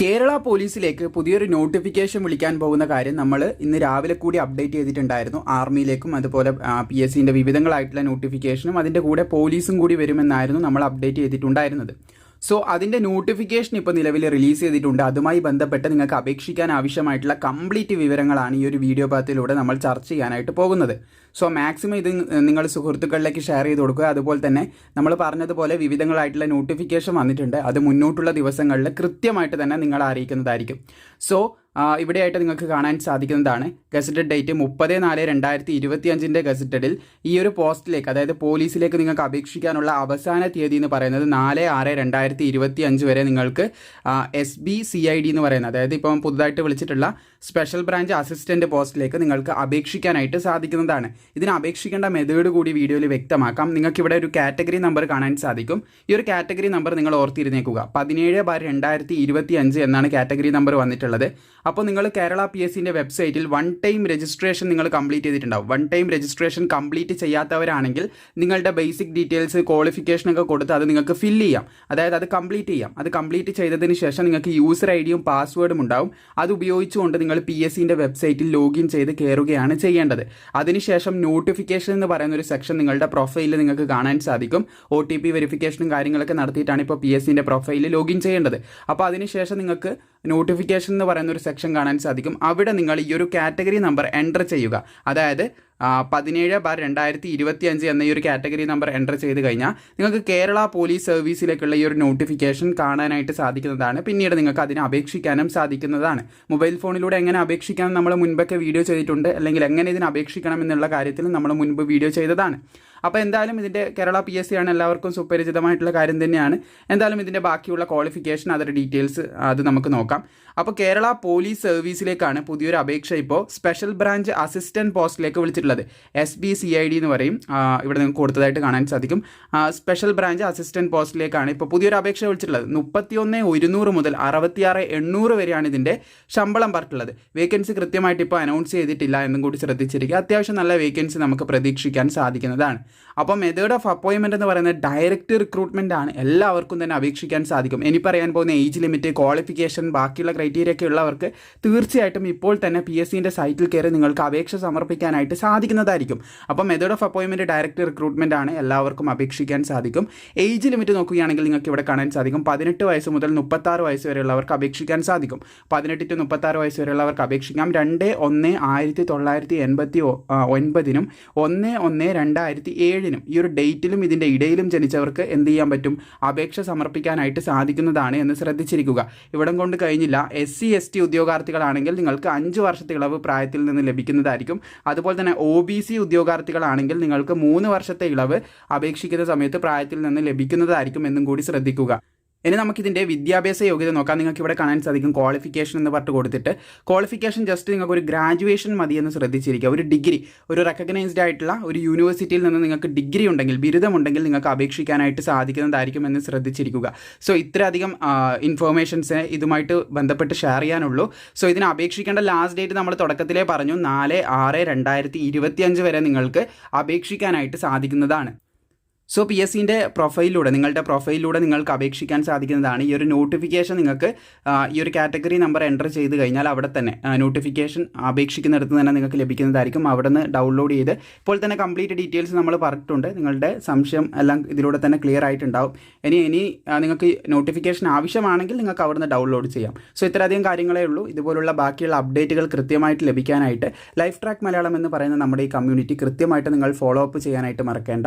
കേരള പോലീസിലേക്ക് പുതിയൊരു നോട്ടിഫിക്കേഷൻ വിളിക്കാൻ പോകുന്ന കാര്യം നമ്മൾ ഇന്ന് രാവിലെ കൂടി അപ്ഡേറ്റ് ചെയ്തിട്ടുണ്ടായിരുന്നു. ആർമിയിലേക്കും അതുപോലെ പി എസ് സിന്റെ വിവിധങ്ങളായിട്ടുള്ള നോട്ടിഫിക്കേഷനും അതിന്റെ കൂടെ പോലീസും കൂടി വരുമെന്നായിരുന്നു നമ്മൾ അപ്ഡേറ്റ് ചെയ്തിട്ടുണ്ടായിരുന്നത്. സോ അതിന്റെ നോട്ടിഫിക്കേഷൻ ഇപ്പോൾ നിലവിൽ റിലീസ് ചെയ്തിട്ടുണ്ട്. അതുമായി ബന്ധപ്പെട്ട് നിങ്ങൾക്ക് അപേക്ഷിക്കാൻ ആവശ്യമായിട്ടുള്ള കംപ്ലീറ്റ് വിവരങ്ങളാണ് ഈ ഒരു വീഡിയോ പാത്തിലൂടെ നമ്മൾ ചർച്ച ചെയ്യാനായിട്ട് പോകുന്നത്. സോ മാക്സിമം ഇത് നിങ്ങൾ സുഹൃത്തുക്കളിലേക്ക് ഷെയർ ചെയ്ത് കൊടുക്കുക. അതുപോലെ തന്നെ നമ്മൾ പറഞ്ഞതുപോലെ വിവിധങ്ങളായിട്ടുള്ള നോട്ടിഫിക്കേഷൻ വന്നിട്ടുണ്ട്. അത് മുന്നോട്ടുള്ള ദിവസങ്ങളിൽ കൃത്യമായിട്ട് തന്നെ നിങ്ങളെ അറിയിക്കുന്നതായിരിക്കും. സോ ഇവിടെയായിട്ട് നിങ്ങൾക്ക് കാണാൻ സാധിക്കുന്നതാണ്. ഗസറ്റഡ് ഡേറ്റ് മുപ്പത് നാല് രണ്ടായിരത്തി ഇരുപത്തി അഞ്ചിന്റെ ഗസറ്റഡിൽ ഈ ഒരു പോസ്റ്റിലേക്ക് അതായത് പോലീസിലേക്ക് നിങ്ങൾക്ക് അപേക്ഷിക്കാനുള്ള അവസാന തീയതി എന്ന് പറയുന്നത് നാല് ആറ് രണ്ടായിരത്തി ഇരുപത്തി അഞ്ച് വരെ നിങ്ങൾക്ക് S B C I D എന്ന് പറയുന്നത് അതായത് ഇപ്പം പുതുതായിട്ട് വിളിച്ചിട്ടുള്ള സ്പെഷ്യൽ ബ്രാഞ്ച് അസിസ്റ്റന്റ് പോസ്റ്റിലേക്ക് നിങ്ങൾക്ക് അപേക്ഷിക്കാനായിട്ട് സാധിക്കുന്നതാണ്. ഇതിന് അപേക്ഷിക്കേണ്ട മെത്തേഡ് കൂടി വീഡിയോയിൽ വ്യക്തമാക്കാം. നിങ്ങൾക്ക് ഇവിടെ ഒരു കാറ്റഗറി നമ്പർ കാണാൻ സാധിക്കും. ഈ ഒരു കാറ്റഗറി നമ്പർ നിങ്ങൾ ഓർത്തിരുന്നേക്കുക. പതിനേഴ് ബാർ രണ്ടായിരത്തി ഇരുപത്തി അഞ്ച് എന്നാണ് കാറ്റഗറി നമ്പർ വന്നിട്ടുള്ളത്. അപ്പോൾ നിങ്ങൾ കേരള പി എസ് സിന്റെ വെബ്സൈറ്റിൽ വൺ ടൈം രജിസ്ട്രേഷൻ നിങ്ങൾ കംപ്ലീറ്റ് ചെയ്തിട്ടുണ്ടാവും. വൺ ടൈം രജിസ്ട്രേഷൻ കംപ്ലീറ്റ് ചെയ്യാത്തവരാണെങ്കിൽ നിങ്ങളുടെ ബേസിക് ഡീറ്റെയിൽസ് ക്വാളിഫിക്കേഷനൊക്കെ കൊടുത്ത് അത് നിങ്ങൾക്ക് ഫിൽ ചെയ്യാം. അതായത് അത് കംപ്ലീറ്റ് ചെയ്യാം. അത് കംപ്ലീറ്റ് ചെയ്തതിന് ശേഷം നിങ്ങൾക്ക് യൂസർ ഐ ഡിയും പാസ്വേഡും ഉണ്ടാവും. അത് ഉപയോഗിച്ചുകൊണ്ട് നിങ്ങൾ പി എസ് സിന്റെ വെബ്സൈറ്റിൽ ലോഗിൻ ചെയ്ത് കയറുകയാണ് ചെയ്യേണ്ടത്. അതിനുശേഷം നോട്ടിഫിക്കേഷൻ എന്ന് പറയുന്ന ഒരു സെക്ഷൻ നിങ്ങളുടെ പ്രൊഫൈലിൽ നിങ്ങൾക്ക് കാണാൻ സാധിക്കും. ഒ ടി പി വെരിഫിക്കേഷനും കാര്യങ്ങളൊക്കെ നടത്തിയിട്ടാണ് ഇപ്പോൾ പി എസ് സിന്റെ പ്രൊഫൈലിൽ ലോഗിൻ ചെയ്യേണ്ടത്. അപ്പോൾ അതിനുശേഷം നിങ്ങൾക്ക് നോട്ടിഫിക്കേഷൻ എന്ന് പറയുന്ന ഒരു സെക്ഷൻ കാണാൻ സാധിക്കും. അവിടെ നിങ്ങൾ ഈ ഒരു കാറ്റഗറി നമ്പർ എന്റർ ചെയ്യുക. അതായത് പതിനേഴ് ബാർ രണ്ടായിരത്തി ഇരുപത്തി അഞ്ച് എന്ന ഈ ഒരു കാറ്റഗറി നമ്പർ എന്റർ ചെയ്ത് കഴിഞ്ഞാൽ നിങ്ങൾക്ക് കേരള പോലീസ് സർവീസിലേക്കുള്ള ഈ ഒരു നോട്ടിഫിക്കേഷൻ കാണാനായിട്ട് സാധിക്കുന്നതാണ്. പിന്നീട് നിങ്ങൾക്ക് അതിന് അപേക്ഷിക്കാനും സാധിക്കുന്നതാണ്. മൊബൈൽ ഫോണിലൂടെ എങ്ങനെ അപേക്ഷിക്കണം നമ്മൾ മുൻപൊക്കെ വീഡിയോ ചെയ്തിട്ടുണ്ട്. അല്ലെങ്കിൽ എങ്ങനെ ഇതിന് അപേക്ഷിക്കണം എന്നുള്ള കാര്യത്തിൽ നമ്മൾ മുൻപ് വീഡിയോ ചെയ്തതാണ്. അപ്പോൾ എന്തായാലും ഇതിന്റെ കേരള പി എസ് സി ആണ് എല്ലാവർക്കും സുപരിചിതമായിട്ടുള്ള കാര്യം തന്നെയാണ്. എന്തായാലും ഇതിന്റെ ബാക്കിയുള്ള ക്വാളിഫിക്കേഷൻ അതിന്റെ ഡീറ്റെയിൽസ് അത് നമുക്ക് നോക്കാം. അപ്പോൾ കേരള പോലീസ് സർവീസിലേക്കാണ് പുതിയൊരു അപേക്ഷ ഇപ്പോൾ സ്പെഷ്യൽ ബ്രാഞ്ച് അസിസ്റ്റന്റ് പോസ്റ്റിലേക്ക് വിളിച്ചിട്ടുള്ളത്. S B C I D എന്ന് പറയും. ഇവിടെ നിങ്ങൾക്ക് കൊടുത്തതായിട്ട് കാണാൻ സാധിക്കും. സ്പെഷ്യൽ ബ്രാഞ്ച് അസിസ്റ്റന്റ് പോസ്റ്റിലേക്കാണ് ഇപ്പോൾ പുതിയൊരു അപേക്ഷ വിളിച്ചിട്ടുള്ളത്. മുപ്പത്തിയൊന്ന് ഒരുന്നൂറ് മുതൽ അറുപത്തിയാറ് എണ്ണൂറ് വരെയാണ് ഇതിന്റെ ശമ്പളം പറഞ്ഞിട്ടുള്ളത്. വേക്കൻസി കൃത്യമായിട്ട് ഇപ്പോൾ അനൗൺസ് ചെയ്തിട്ടില്ല എന്നും കൂടി ശ്രദ്ധിച്ചിരിക്കുക. അത്യാവശ്യം നല്ല വേക്കൻസി നമുക്ക് പ്രതീക്ഷിക്കാൻ സാധിക്കുന്നതാണ്. അപ്പോൾ മെത്തേഡ് ഓഫ് അപ്പോയിൻമെന്റ് എന്ന് പറയുന്നത് ഡയറക്റ്റ് റിക്രൂട്ട്മെന്റ് ആണ്. എല്ലാവർക്കും തന്നെ അപേക്ഷിക്കാൻ സാധിക്കും. ഇനി പറയാൻ പോകുന്ന ഏജ് ലിമിറ്റ് ക്വാളിഫിക്കേഷൻ ബാക്കിയുള്ള ക്രൈറ്റീരിയ ഒക്കെ ഉള്ളവർക്ക് തീർച്ചയായിട്ടും ഇപ്പോൾ തന്നെ പി എസ് സൈറ്റിൽ കയറി നിങ്ങൾക്ക് അപേക്ഷ സമർപ്പിക്കാനായിട്ട് സാധിക്കുന്നതായിരിക്കും. അപ്പോൾ മെത്തേഡ് ഓഫ് അപ്പോയിൻമെന്റ് ഡയറക്റ്റ് റിക്രൂട്ട്മെന്റ് ആണ് എല്ലാവർക്കും അപേക്ഷിക്കാൻ സാധിക്കും. ഏജ് ലിമിറ്റ് നോക്കുകയാണെങ്കിൽ നിങ്ങൾക്ക് ഇവിടെ കാണാൻ സാധിക്കും. പതിനെട്ട് വയസ്സ് മുതൽ മുപ്പത്താറ് വയസ്സ് വരെയുള്ളവർക്ക് അപേക്ഷിക്കാൻ സാധിക്കും. പതിനെട്ട് ടു മുപ്പത്താറ് വയസ്സ് വരെയുള്ളവർക്ക് അപേക്ഷിക്കാം. രണ്ട് ഒന്ന് ആയിരത്തി തൊള്ളായിരത്തി എൺപത്തി ഒൻപതിനും ഒന്ന് ഒന്ന് രണ്ടായിരത്തി ഏഴിനും ഈ ഒരു ഡേറ്റിലും ഇതിന്റെ ഇടയിലും ജനിച്ചവർക്ക് എന്ത് ചെയ്യാൻ പറ്റും? അപേക്ഷ സമർപ്പിക്കാനായിട്ട് സാധിക്കുന്നതാണ് എന്ന് ശ്രദ്ധിച്ചിരിക്കുക. ഇവിടം കൊണ്ട് കഴിഞ്ഞില്ല. എസ് സി എസ് ടി ഉദ്യോഗാർത്ഥികളാണെങ്കിൽ നിങ്ങൾക്ക് അഞ്ച് വർഷത്തെ ഇളവ് പ്രായത്തിൽ നിന്ന് ലഭിക്കുന്നതായിരിക്കും. അതുപോലെ തന്നെ ഒ ബി സി ഉദ്യോഗാർത്ഥികളാണെങ്കിൽ നിങ്ങൾക്ക് മൂന്ന് വർഷത്തെ ഇളവ് അപേക്ഷിക്കുന്ന സമയത്ത് പ്രായത്തിൽ നിന്ന് ലഭിക്കുന്നതായിരിക്കും എന്നും കൂടി ശ്രദ്ധിക്കുക. ഇനി നമുക്കിതിന്റെ വിദ്യാഭ്യാസ യോഗ്യത നോക്കാം. നിങ്ങൾക്ക് ഇവിടെ കാണാൻ സാധിക്കും ക്വാളിഫിക്കേഷൻ എന്ന് പറഞ്ഞിട്ട് കൊടുത്തിട്ട്. ക്വാളിഫിക്കേഷൻ ജസ്റ്റ് നിങ്ങൾക്ക് ഒരു ഗ്രാജുവേഷൻ മതി എന്ന് ശ്രദ്ധിച്ചിരിക്കുക. ഒരു ഡിഗ്രി ഒരു റെക്കഗ്നൈസ്ഡ് ആയിട്ടുള്ള ഒരു യൂണിവേഴ്സിറ്റിയിൽ നിന്ന് നിങ്ങൾക്ക് ഡിഗ്രി ഉണ്ടെങ്കിൽ ബിരുദമുണ്ടെങ്കിൽ നിങ്ങൾക്ക് അപേക്ഷിക്കാനായിട്ട് സാധിക്കുന്നതായിരിക്കും എന്ന് ശ്രദ്ധിച്ചിരിക്കുക. സോ ഇത്രയധികം ഇൻഫോർമേഷൻസ് ഇതുമായിട്ട് ബന്ധപ്പെട്ട് ഷെയർ ചെയ്യാനുള്ളൂ. സോ ഇതിന് അപേക്ഷിക്കേണ്ട ലാസ്റ്റ് ഡേറ്റ് നമ്മൾ തുടക്കത്തിലേ പറഞ്ഞു. നാല് ആറ് രണ്ടായിരത്തി വരെ നിങ്ങൾക്ക് അപേക്ഷിക്കാനായിട്ട് സാധിക്കുന്നതാണ്. സോ പി എസ് സിന്റെ പ്രൊഫൈലിലൂടെ നിങ്ങളുടെ പ്രൊഫൈലിലൂടെ നിങ്ങൾക്ക് അപേക്ഷിക്കാൻ സാധിക്കുന്നതാണ്. ഈ ഒരു നോട്ടിഫിക്കേഷൻ നിങ്ങൾക്ക് ഈ ഒരു കാറ്റഗറി നമ്പർ എന്റർ ചെയ്ത് കഴിഞ്ഞാൽ അവിടെ തന്നെ നോട്ടിഫിക്കേഷൻ അപേക്ഷിക്കുന്നിടത്ത് തന്നെ നിങ്ങൾക്ക് ലഭിക്കുന്നതായിരിക്കും. അവിടെ നിന്ന് ഡൗൺലോഡ് ചെയ്ത് ഇപ്പോൾ തന്നെ കംപ്ലീറ്റ് ഡീറ്റെയിൽസ് നമ്മൾ പറഞ്ഞിട്ടുണ്ട്. നിങ്ങളുടെ സംശയം എല്ലാം ഇതിലൂടെ തന്നെ ക്ലിയർ ആയിട്ടുണ്ടാവും. ഇനി ഇനി നിങ്ങൾക്ക് നോട്ടിഫിക്കേഷൻ ആവശ്യമാണെങ്കിൽ നിങ്ങൾക്ക് അവിടെ നിന്ന് ഡൗൺലോഡ് ചെയ്യാം. സോ ഇത്രയധികം കാര്യങ്ങളേ ഉള്ളൂ. ഇതുപോലുള്ള ബാക്കിയുള്ള അപ്ഡേറ്റുകൾ കൃത്യമായിട്ട് ലഭിക്കാനായിട്ട് ലൈഫ് ട്രാക്ക് മലയാളം എന്ന് പറയുന്ന നമ്മുടെ ഈ കമ്മ്യൂണിറ്റി കൃത്യമായിട്ട് നിങ്ങൾ ഫോളോ അപ്പ് ചെയ്യാനായിട്ട് മറക്കേണ്ട.